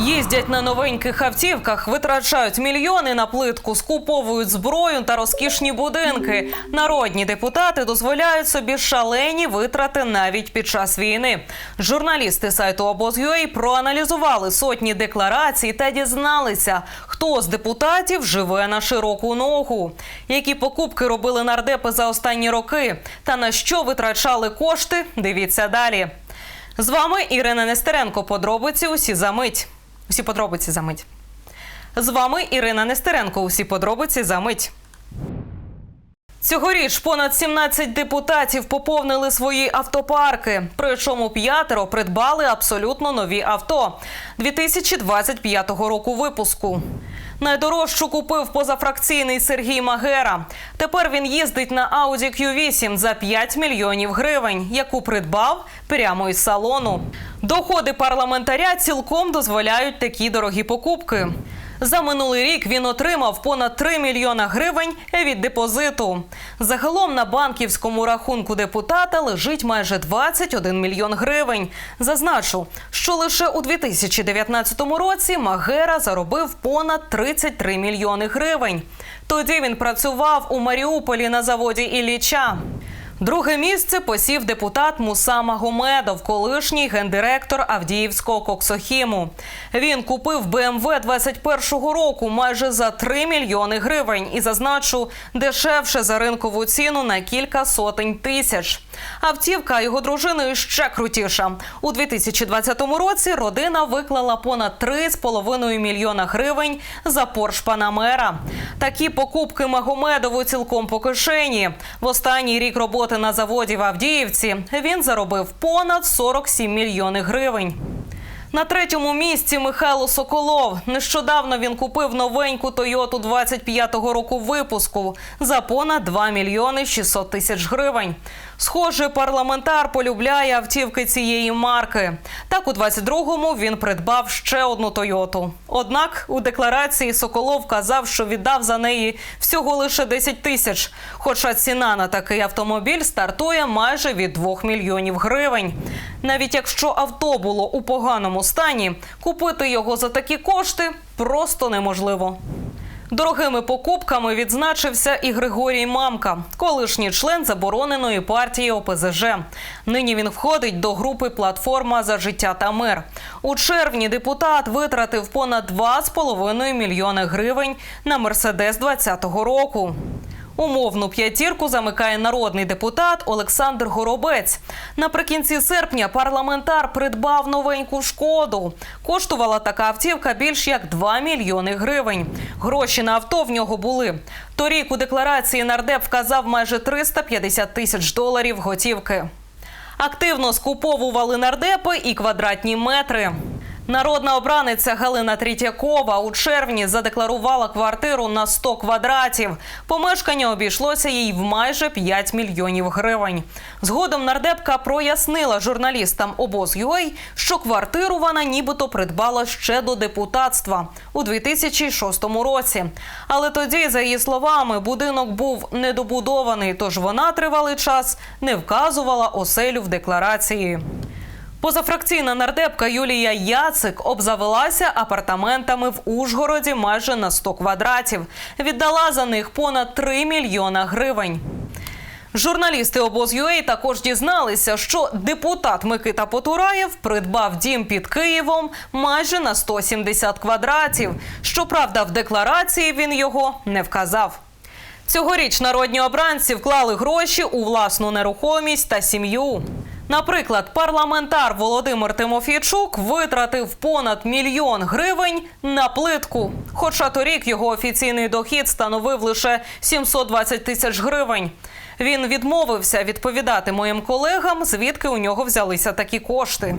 Їздять на новеньких автівках, витрачають мільйони на плитку, скуповують зброю та розкішні будинки. Народні депутати дозволяють собі шалені витрати навіть під час війни. Журналісти сайту обоз.ua проаналізували сотні декларацій та дізналися, хто з депутатів живе на широку ногу, які покупки робили нардепи за останні роки, та на що витрачали кошти. Дивіться далі. З вами Ірина Нестеренко. Подробиці усі за мить. Усі подробиці за мить. З вами Ірина Нестеренко. Усі подробиці за мить. Цьогоріч понад 17 депутатів поповнили свої автопарки. Причому п'ятеро придбали абсолютно нові авто 2025 року випуску. Найдорожчу купив позафракційний Сергій Магера. Тепер він їздить на Audi Q8 за 5 мільйонів гривень, яку придбав прямо із салону. Доходи парламентаря цілком дозволяють такі дорогі покупки. За минулий рік він отримав понад 3 мільйона гривень від депозиту. Загалом на банківському рахунку депутата лежить майже 21 мільйон гривень. Зазначу, що лише у 2019 році Магера заробив понад 33 мільйони гривень. Тоді він працював у Маріуполі на заводі Ілліча. Друге місце посів депутат Муса Магомедов, колишній гендиректор Авдіївського коксохіму. Він купив БМВ 21-го року майже за 3 мільйони гривень і зазначу дешевше за ринкову ціну на кілька сотень тисяч. Автівка його дружини ще крутіша. У 2020 році родина виклала понад 3,5 мільйона гривень за Порш Панамера. Такі покупки Магомедову цілком по кишені. В останній рік роботи на заводі в Авдіївці він заробив понад 47 мільйонів гривень. На третьому місці Михайло Соколов. Нещодавно він купив новеньку Тойоту 25-го року випуску за понад 2 мільйони 600 тисяч гривень. Схоже, парламентар полюбляє автівки цієї марки. Так, у 22-му він придбав ще одну Тойоту. Однак у декларації Соколов казав, що віддав за неї всього лише 10 тисяч. Хоча ціна на такий автомобіль стартує майже від 2 мільйонів гривень. Навіть якщо авто було у поганому стані, купити його за такі кошти просто неможливо. Дорогими покупками відзначився і Григорій Мамка, колишній член забороненої партії ОПЗЖ. Нині він входить до групи Платформа за життя та мир. У червні депутат витратив понад 2,5 мільйони гривень на Мерседес 2020 року. Умовну п'ятірку замикає народний депутат Олександр Горобець. Наприкінці серпня парламентар придбав новеньку шкоду. Коштувала така автівка більш як 2 мільйони гривень. Гроші на авто в нього були. Торік у декларації нардеп вказав майже 350 тисяч доларів готівки. Активно скуповували нардепи і квадратні метри. Народна обраниця Галина Трітякова у червні задекларувала квартиру на 100 квадратів. Помешкання обійшлося їй в майже 5 мільйонів гривень. Згодом нардепка прояснила журналістам обоз.ua, що квартиру вона нібито придбала ще до депутатства у 2006 році. Але тоді, за її словами, будинок був недобудований, тож вона тривалий час не вказувала оселю в декларації. Позафракційна нардепка Юлія Яцик обзавелася апартаментами в Ужгороді майже на 100 квадратів. Віддала за них понад 3 мільйона гривень. Журналісти обоз.ua також дізналися, що депутат Микита Потураєв придбав дім під Києвом майже на 170 квадратів. Щоправда, в декларації він його не вказав. Цьогоріч народні обранці вклали гроші у власну нерухомість та сім'ю. Наприклад, парламентар Володимир Тимофійчук витратив понад мільйон гривень на плитку. Хоча торік його офіційний дохід становив лише 720 тисяч гривень. Він відмовився відповідати моїм колегам, звідки у нього взялися такі кошти.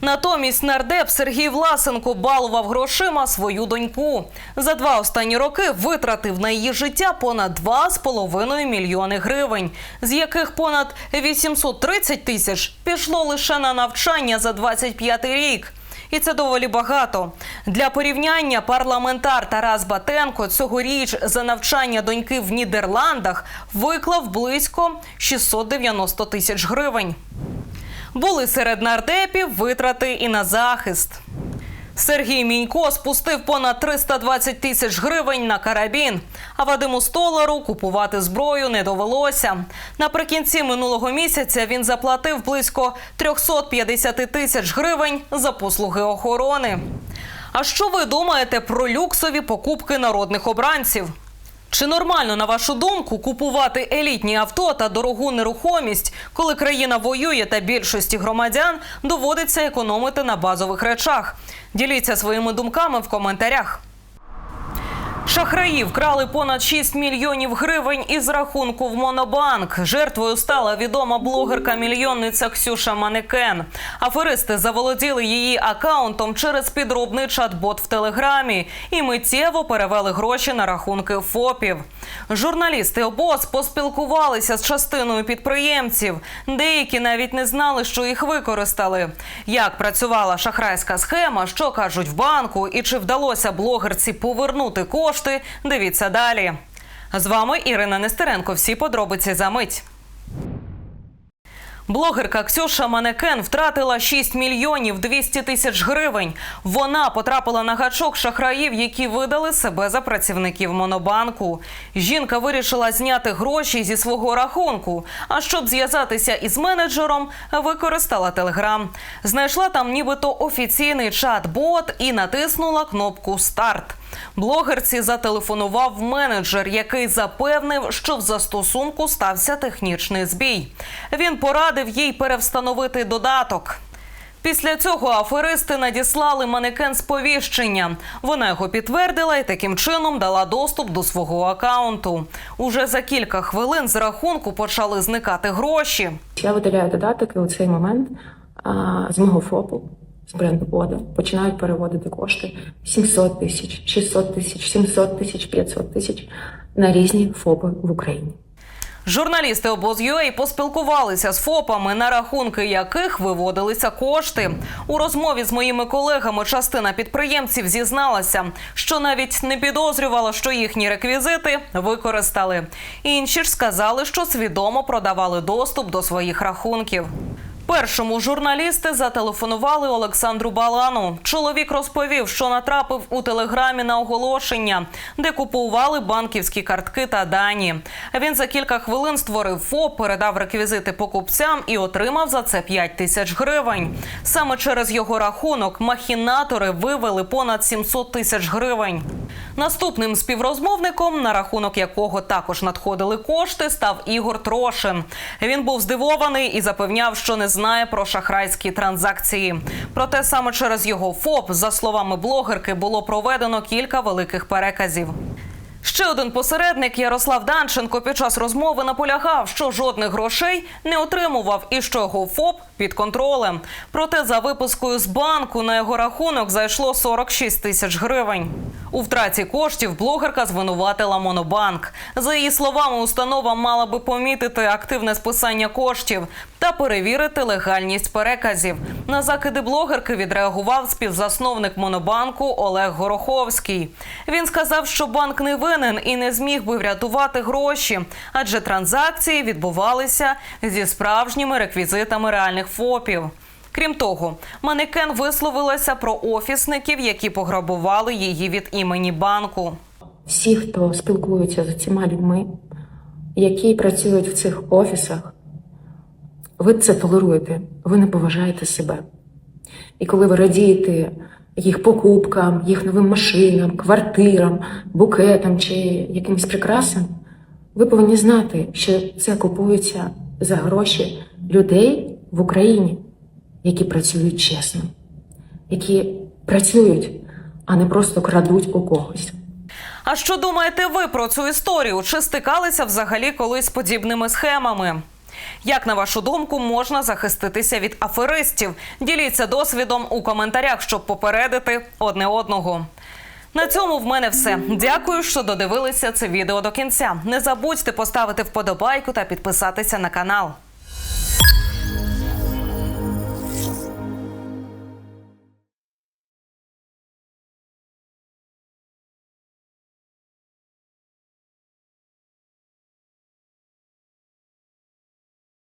Натомість нардеп Сергій Власенко балував грошима свою доньку. За два останні роки витратив на її життя понад 2,5 мільйони гривень, з яких понад 830 тисяч пішло лише на навчання за 25 рік. І це доволі багато. Для порівняння парламентар Тарас Батенко цьогоріч за навчання доньки в Нідерландах виклав близько 690 тисяч гривень. Були серед нардепів витрати і на захист. Сергій Мінько спустив понад 320 тисяч гривень на карабін. А Вадиму Столару купувати зброю не довелося. Наприкінці минулого місяця він заплатив близько 350 тисяч гривень за послуги охорони. А що ви думаєте про люксові покупки народних обранців? Чи нормально, на вашу думку, купувати елітні авто та дорогу нерухомість, коли країна воює та більшості громадян доводиться економити на базових речах? Діліться своїми думками в коментарях. Шахраї вкрали понад 6 мільйонів гривень із рахунку в Монобанк. Жертвою стала відома блогерка-мільйонниця Ксюша Манекен. Аферисти заволоділи її акаунтом через підробний чат-бот в телеграмі і миттєво перевели гроші на рахунки ФОПів. Журналісти обоз поспілкувалися з частиною підприємців. Деякі навіть не знали, що їх використали. Як працювала шахрайська схема, що кажуть в банку, і чи вдалося блогерці повернути кошти? Дивіться далі. З вами Ірина Нестеренко. Всі подробиці за мить. Блогерка Ксюша Манекен втратила 6 мільйонів 200 тисяч гривень. Вона потрапила на гачок шахраїв, які видали себе за працівників Монобанку. Жінка вирішила зняти гроші зі свого рахунку. А щоб зв'язатися із менеджером, використала телеграм. Знайшла там нібито офіційний чат-бот і натиснула кнопку Старт. Блогерці зателефонував менеджер, який запевнив, що в застосунку стався технічний збій. Він порадив їй перевстановити додаток. Після цього аферисти надіслали манекен сповіщення. Вона його підтвердила і таким чином дала доступ до свого акаунту. Уже за кілька хвилин з рахунку почали зникати гроші. Я видаляю додаток, і у цей момент а, з мого ФОПу, з бренду Бода, починають переводити кошти 700 тисяч, 600 тисяч, 700 тисяч, 500 тисяч на різні ФОПи в Україні. Журналісти обоз.UA поспілкувалися з ФОПами, на рахунки яких виводилися кошти. У розмові з моїми колегами частина підприємців зізналася, що навіть не підозрювала, що їхні реквізити використали. Інші ж сказали, що свідомо продавали доступ до своїх рахунків. Першому журналісти зателефонували Олександру Балану. Чоловік розповів, що натрапив у телеграмі на оголошення, де купували банківські картки та дані. Він за кілька хвилин створив ФОП, передав реквізити покупцям і отримав за це 5 тисяч гривень. Саме через його рахунок махінатори вивели понад 700 тисяч гривень. Наступним співрозмовником, на рахунок якого також надходили кошти, став Ігор Трошин. Він був здивований і запевняв, що не знає про шахрайські транзакції. Проте саме через його ФОП, за словами блогерки, було проведено кілька великих переказів. Ще один посередник Ярослав Данченко під час розмови наполягав, що жодних грошей не отримував і що його ФОП під контролем. Проте за випискою з банку на його рахунок зайшло 46 тисяч гривень. У втраті коштів блогерка звинуватила Монобанк. За її словами, установа мала би помітити активне списання коштів та перевірити легальність переказів. На закиди блогерки відреагував співзасновник Монобанку Олег Гороховський. Він сказав, що банк не винен і не зміг би врятувати гроші, адже транзакції відбувалися зі справжніми реквізитами реальних ФОПів. Крім того, манекен висловилася про офісників, які пограбували її від імені банку. Всі, хто спілкуються з цими людьми, які працюють в цих офісах, ви це толеруєте, ви не поважаєте себе. І коли ви радієте їх покупкам, їх новим машинам, квартирам, букетам чи якимось прикрасам, ви повинні знати, що це купується за гроші людей в Україні, які працюють чесно, які працюють, а не просто крадуть у когось. А що думаєте ви про цю історію? Чи стикалися взагалі колись подібними схемами? Як на вашу думку можна захиститися від аферистів? Діліться досвідом у коментарях, щоб попередити одне одного. На цьому в мене все. Дякую, що додивилися це відео до кінця. Не забудьте поставити вподобайку та підписатися на канал.